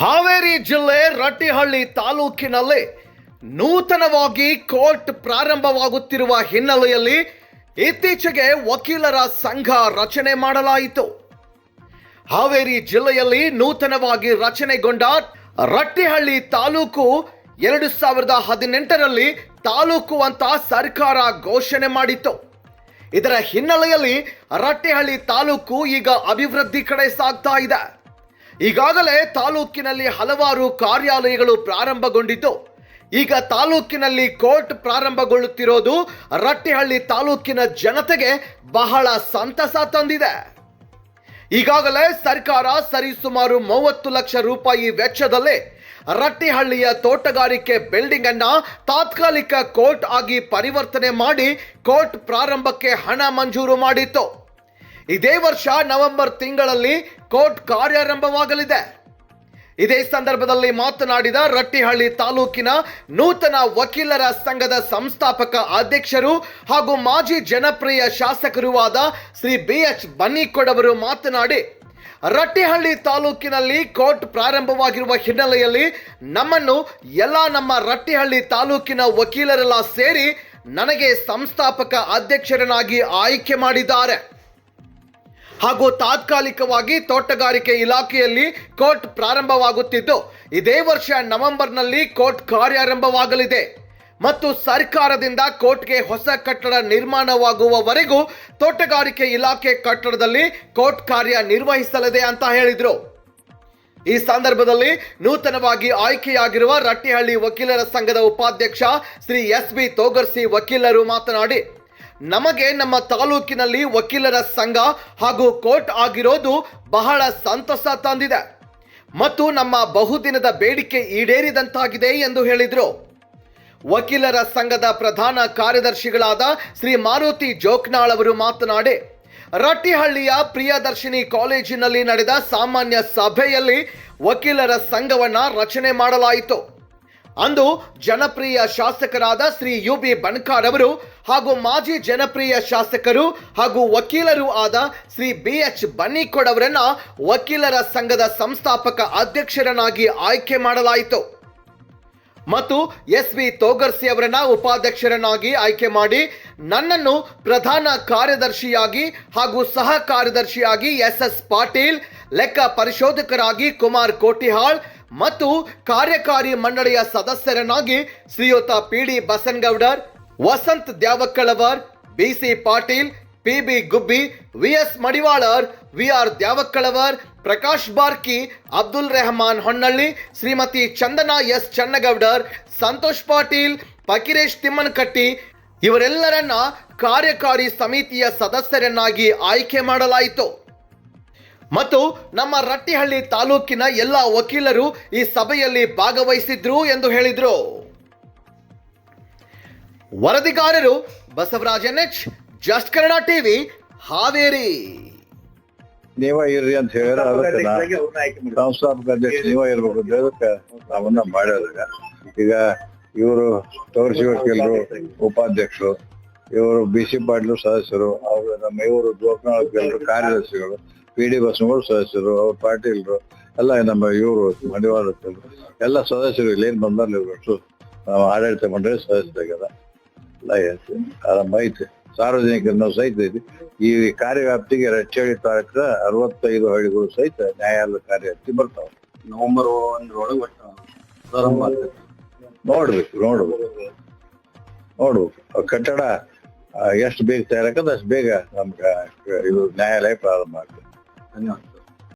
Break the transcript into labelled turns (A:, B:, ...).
A: ಹಾವೇರಿ ಜಿಲ್ಲೆ ರಟ್ಟಿಹಳ್ಳಿ ತಾಲೂಕಿನಲ್ಲಿ ನೂತನವಾಗಿ ಕೋರ್ಟ್ ಪ್ರಾರಂಭವಾಗುತ್ತಿರುವ ಹಿನ್ನೆಲೆಯಲ್ಲಿ ಇತ್ತೀಚೆಗೆ ವಕೀಲರ ಸಂಘ ರಚನೆ ಮಾಡಲಾಯಿತು. ಹಾವೇರಿ ಜಿಲ್ಲೆಯಲ್ಲಿ ನೂತನವಾಗಿ ರಚನೆಗೊಂಡ ರಟ್ಟಿಹಳ್ಳಿ ತಾಲೂಕು ಎರಡು ಸಾವಿರದ ಹದಿನೆಂಟರಲ್ಲಿ ತಾಲೂಕು ಅಂತ ಸರ್ಕಾರ ಘೋಷಣೆ ಮಾಡಿತ್ತು. ಇದರ ಹಿನ್ನೆಲೆಯಲ್ಲಿ ರಟ್ಟಿಹಳ್ಳಿ ತಾಲೂಕು ಈಗ ಅಭಿವೃದ್ಧಿ ಕಡೆ ಸಾಗ್ತಾ ಇದೆ. ಈಗಾಗಲೇ ತಾಲೂಕಿನಲ್ಲಿ ಹಲವಾರು ಕಾರ್ಯಾಲಯಗಳು ಪ್ರಾರಂಭಗೊಂಡಿದ್ದು, ಈಗ ತಾಲೂಕಿನಲ್ಲಿ ಕೋರ್ಟ್ ಪ್ರಾರಂಭಗೊಳ್ಳುತ್ತಿರೋದು ರಟ್ಟಿಹಳ್ಳಿ ತಾಲೂಕಿನ ಜನತೆಗೆ ಬಹಳ ಸಂತಸ ತಂದಿದೆ. ಈಗಾಗಲೇ ಸರ್ಕಾರ ಸರಿಸುಮಾರು ಮೂವತ್ತು ಲಕ್ಷ ರೂಪಾಯಿ ವೆಚ್ಚದಲ್ಲಿ ರಟ್ಟಿಹಳ್ಳಿಯ ತೋಟಗಾರಿಕೆ ಬಿಲ್ಡಿಂಗ್ ಅನ್ನ ತಾತ್ಕಾಲಿಕ ಕೋರ್ಟ್ ಆಗಿ ಪರಿವರ್ತನೆ ಮಾಡಿ ಕೋರ್ಟ್ ಪ್ರಾರಂಭಕ್ಕೆ ಹಣ ಮಂಜೂರು ಮಾಡಿತ್ತು. ಇದೇ ವರ್ಷ ನವೆಂಬರ್ ತಿಂಗಳಲ್ಲಿ ಕೋರ್ಟ್ ಕಾರ್ಯಾರಂಭವಾಗಲಿದೆ. ಇದೇ ಸಂದರ್ಭದಲ್ಲಿ ಮಾತನಾಡಿದ ರಟ್ಟಿಹಳ್ಳಿ ತಾಲೂಕಿನ ನೂತನ ವಕೀಲರ ಸಂಘದ ಸಂಸ್ಥಾಪಕ ಅಧ್ಯಕ್ಷರು ಹಾಗೂ ಮಾಜಿ ಜನಪ್ರಿಯ ಶಾಸಕರೂ ಆದ ಶ್ರೀ ಬಿ ಎಚ್ ಬನ್ನಿಕೊಡವರು ಮಾತನಾಡಿ, ರಟ್ಟಿಹಳ್ಳಿ ತಾಲೂಕಿನಲ್ಲಿ ಕೋರ್ಟ್ ಪ್ರಾರಂಭವಾಗಿರುವ ಹಿನ್ನೆಲೆಯಲ್ಲಿ ನಮ್ಮನ್ನು ಎಲ್ಲ ನಮ್ಮ ರಟ್ಟಿಹಳ್ಳಿ ತಾಲೂಕಿನ ವಕೀಲರೆಲ್ಲ ಸೇರಿ ನನಗೆ ಸಂಸ್ಥಾಪಕ ಅಧ್ಯಕ್ಷರನ್ನಾಗಿ ಆಯ್ಕೆ ಮಾಡಿದ್ದಾರೆ. ಹಾಗೂ ತಾತ್ಕಾಲಿಕವಾಗಿ ತೋಟಗಾರಿಕೆ ಇಲಾಖೆಯಲ್ಲಿ ಕೋರ್ಟ್ ಪ್ರಾರಂಭವಾಗುತ್ತಿದ್ದು, ಇದೇ ವರ್ಷ ನವೆಂಬರ್ನಲ್ಲಿ ಕೋರ್ಟ್ ಕಾರ್ಯಾರಂಭವಾಗಲಿದೆ. ಮತ್ತು ಸರ್ಕಾರದಿಂದ ಕೋರ್ಟ್ಗೆ ಹೊಸ ಕಟ್ಟಡ ನಿರ್ಮಾಣವಾಗುವವರೆಗೂ ತೋಟಗಾರಿಕೆ ಇಲಾಖೆ ಕಟ್ಟಡದಲ್ಲಿ ಕೋರ್ಟ್ ಕಾರ್ಯ ನಿರ್ವಹಿಸಲಿದೆ ಅಂತ ಹೇಳಿದರು. ಈ ಸಂದರ್ಭದಲ್ಲಿ ನೂತನವಾಗಿ ಆಯ್ಕೆಯಾಗಿರುವ ರಟ್ಟಿಹಳ್ಳಿ ವಕೀಲರ ಸಂಘದ ಉಪಾಧ್ಯಕ್ಷ ಶ್ರೀ ಎಸ್ ಬಿ ತೋಗರ್ಸಿ ವಕೀಲರು ಮಾತನಾಡಿ ನಮಗೆ ನಮ್ಮ ತಾಲೂಕಿನಲ್ಲಿ ವಕೀಲರ ಸಂಘ ಹಾಗೂ ಕೋರ್ಟ್ ಆಗಿರೋದು ಬಹಳ ಸಂತಸ ತಂದಿದೆ. ಮತ್ತು ನಮ್ಮ ಬಹುದಿನದ ಬೇಡಿಕೆ ಈಡೇರಿದಂತಾಗಿದೆ ಎಂದು ಹೇಳಿದರು. ವಕೀಲರ ಸಂಘದ ಪ್ರಧಾನ ಕಾರ್ಯದರ್ಶಿಗಳಾದ ಶ್ರೀ ಮಾರುತಿ ಜೋಕ್ನಾಳ್ ಅವರು ಮಾತನಾಡಿ, ರಟ್ಟಿಹಳ್ಳಿಯ ಪ್ರಿಯದರ್ಶಿನಿ ಕಾಲೇಜಿನಲ್ಲಿ ನಡೆದ ಸಾಮಾನ್ಯ ಸಭೆಯಲ್ಲಿ ವಕೀಲರ ಸಂಘವನ್ನು ರಚನೆ ಮಾಡಲಾಯಿತು. ಅಂದು ಜನಪ್ರಿಯ ಶಾಸಕರಾದ ಶ್ರೀ ಯು ಬಿ ಬಣ್ಕಾರ್ ಅವರು ಹಾಗೂ ಮಾಜಿ ಜನಪ್ರಿಯ ಶಾಸಕರು ಹಾಗೂ ವಕೀಲರು ಆದ ಶ್ರೀ ಬಿ ಎಚ್ ಬನ್ನಿಕೋಡ್ ಅವರನ್ನ ವಕೀಲರ ಸಂಘದ ಸಂಸ್ಥಾಪಕ ಅಧ್ಯಕ್ಷರನ್ನಾಗಿ ಆಯ್ಕೆ ಮಾಡಲಾಯಿತು. ಮತ್ತು ಎಸ್ ವಿ ತೋಗರ್ಸಿ ಅವರನ್ನ ಉಪಾಧ್ಯಕ್ಷರನ್ನಾಗಿ ಆಯ್ಕೆ ಮಾಡಿ ನನ್ನನ್ನು ಪ್ರಧಾನ ಕಾರ್ಯದರ್ಶಿಯಾಗಿ ಹಾಗೂ ಸಹ ಕಾರ್ಯದರ್ಶಿಯಾಗಿ ಎಸ್ ಎಸ್ ಪಾಟೀಲ್, ಲೆಕ್ಕ ಪರಿಶೋಧಕರಾಗಿ ಕುಮಾರ್ ಕೋಟಿಹಾಳ್ ಮತ್ತು ಕಾರ್ಯಕಾರಿ ಮಂಡಳಿಯ ಸದಸ್ಯರನ್ನಾಗಿ ಶ್ರೀಯುತ P D Basanagoudar, Vasanth Dyavakkalavar B C Patil, P B Gubbi, V S Madivalar, V R Dyavakkalavar, Prakash Barki, Abdul Rehman Honnalli, Shrimati Chandana S Channagoudar, Santosh Patil Pakiresh Timmanakatti ಇವರೆಲ್ಲರನ್ನ ಕಾರ್ಯಕಾರಿ ಸಮಿತಿಯ ಸದಸ್ಯರನ್ನಾಗಿ ಆಯ್ಕೆ ಮಾಡಲಾಯಿತು. ಮತ್ತು ನಮ್ಮ ರಟ್ಟಿಹಳ್ಳಿ ತಾಲೂಕಿನ ಎಲ್ಲ ವಕೀಲರು ಈ ಸಭೆಯಲ್ಲಿ ಭಾಗವಹಿಸಿದ್ರು ಎಂದು ಹೇಳಿದ್ರು. ವರದಿಗಾರರು Basavaraj N H just Kannada TV Haveri.
B: ನೀವ ಇರ್ರಿ ಅಂತ ಹೇಳಿದ್ರೆ ಸಂಸ್ಥಾಪಕ ಅಧ್ಯಕ್ಷ ನೀವ ಇರ್ಬೇಕು ಅಂತ ಹೇಳಕ್ಕೆ ನಾವನ್ನ ಮಾಡಿದಾಗ ಈಗ. ಇವರು ತೋರಿಸಿ ವಕೀಲರು ಉಪಾಧ್ಯಕ್ಷರು. ಇವರು ಬಿ ಸಿ ಪಾಟೀಲ್ ಸದಸ್ಯರು ಅವರು ನಮ್ಮ ಇವರು ಜೋಕನಾಳ್ ವಕೀಲರು ಕಾರ್ಯದರ್ಶಿಗಳು ಪಿ ಡಿ ಬಸನಗೌಡ ಸದಸ್ಯರು ಅವ್ರ ಪಾಟೀಲ್ರು ಎಲ್ಲ ನಮ್ಮ ಇವರು ಮಡಿವಾಳ ಎಲ್ಲ ಸದಸ್ಯರು ಇಲ್ಲಿ ಏನ್ ಬಂದಾರ ಇವರು ನಾವು ಆಡಳಿತ ಮಂಡಳಿ ಸದಸ್ಯರಾಗ್ಯದ ಎಲ್ಲ ಐತೆ ಆರಾಮ ಐತಿ ಸಾರ್ವಜನಿಕರನ್ನು ಸಹಿತ ಐತಿ ಈ ಕಾರ್ಯವ್ಯಾಪ್ತಿಗೆ ರಚ್ಚಳಿ ತಾಲೂಕಿನ ಅರವತ್ತೈದು ಹಳ್ಳಿಗಳು ಸಹಿತ ನ್ಯಾಯಾಲಯ ಕಾರ್ಯವ್ಯಾಪ್ತಿ ಬರ್ತಾವ.
C: ನವೆಂಬರ್ ಒಂದರೊಳಗೆ ಒಟ್ಟು
B: ನೋಡ್ಬೇಕು ನೋಡ್ಬೇಕು ನೋಡ್ಬೇಕು. ಕಟ್ಟಡ ಎಷ್ಟು ಬೇಗ ತಯಾರಾಕದ ಅಷ್ಟು ಬೇಗ ನಮ್ಗೆ ಇದು ನ್ಯಾಯಾಲಯ ಪ್ರಾರಂಭ ಆಗ್ತದೆ
C: Hani